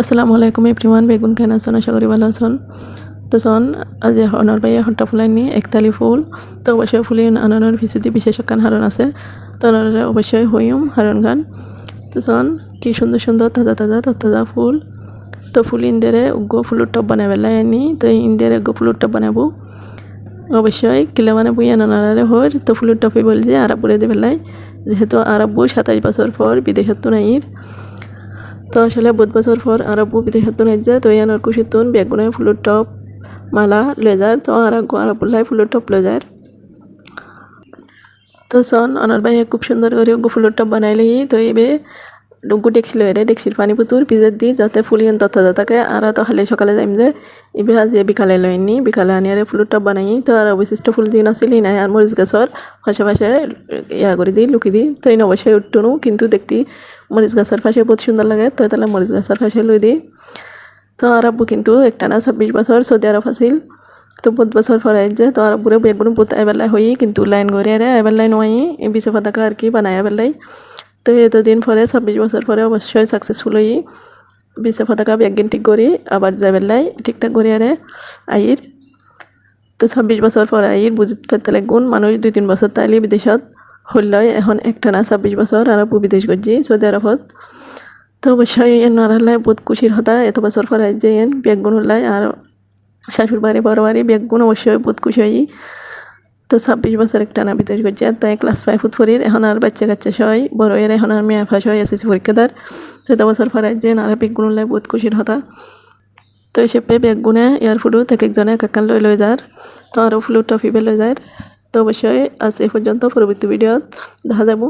আসসালামু আলাইকুম এভরিওয়ান, বেগুন কেন আছেন আশা করি ভালো আছেন। তো শোন, আজ হনর ভাইয়া হট্টা ফুলাইনি একতালি ফুল। তো অবশ্যই ফুলি আনানোর ভিসিতে বিশেষ কান হারণ আছে। তো ওনারা অবশ্যই হইম হারণ গান। তো শোন, কি সুন্দর সুন্দর তাজা তাজা তাজা ফুল। তো ফুল ইন্দেরে উগ্র ফুলের টপ পেলাই আনি, তো ইন্দেরে উগ্র ফুলের টপ বানাবো। অবশ্যই কিলো মানে বই আনারে হর তো ফুলের টপে বলছে আরবুরে দিয়ে পেলাই যেহেতু আরব্বু সাতাশ বছর পর বিদেশত নাইর। তো আসলে বুধ বছর পর আরব্বু বিদেশত যায় তো ইয়ানোর কুশিতুন বেগুনে ফুলের টপ, মালা লেজার তো আর আরবুল্লাই ফুলের টপ লেজার তো সন অনার ভাই খুব সুন্দর করে ফুলের টপ বানাইলেই তো এবে ডুগু ডেকছিল এরে ডেকছির পানি পুতুর পিজের দি যাতে ফুলিয়ন তথ্য থাকে আর তো খালি সকালে যাইম যে এবে আজ বিকালে লইনি, বিকালে আনি আর ফুলের টপ বানাই। তো আর অবশিষ্ট ফুল দিন আসিলি নাই, আর মরিচ গাছর পাশে পাশে ইয়া করে দিই লুকি দিই তো এই অবশ্যই উঠটুনু কিন্তু দেখতি মরিচ গাছের পাশে বহুত সুন্দর লাগে, তো তাহলে মরিচ গাছের পাশে লই দিই তো আর আব্বু কিন্তু একটা না ছাব্বিশ বছর সৌদি আরব আছিল। তো বহুত বছর পরে যে, তো আর আব্বুরে বেগুন বহুত এবেলায় হই, কিন্তু লাইন আরে এবেলায় নয় এই বিশে পতাকা আর কি বানায় এবেলায় তো এতদিন পরে, ছাব্বিশ বছর পরে অবশ্যই সাকসেসফুল হই। বিশে পতাকা বেগিন ঠিক করি, আবার যাবেলাই ঠিকঠাক করে আরে, আইর। তো ছাব্বিশ বছর পরে আইর, বুঝতে পারতে লাগুন মানুষ দুই তিন বছর তাইলে বিদেশত হইলয় এখন একটা না ছাব্বিশ বছর, আর বিদেশ করছি, সৌদি আরবত। তো অবশ্যই এন নারালাই বহুত খুশির হতা, এত বছর পরে যে এন বেগুন হলাই আর শাশুর বাড়ি, বড় বাড়ি বেগুন অবশ্যই বহুত খুশি হই। তো ছাব্বিশ বছর একটা না তৈরি করছে। তাই ক্লাস ফাইভ ফরির এখন আর বাচ্চা কাচ্চা সবাই বড় এর এখন আর মেয়ে ফাঁস হয় এসএসসি পরীক্ষাদার। এত বছর পরে যে নারা গুণ লাগে বহুত খুশির হতা তো হিসেবে গুণে ইয়ার ফুডু এক একজনে এক একখান লই লই যার। তো আরও ফুলু টফি লই যার। তো অবশ্যই আজ এ পর্যন্ত পরবর্তী ভিডিওত দেখা যাব।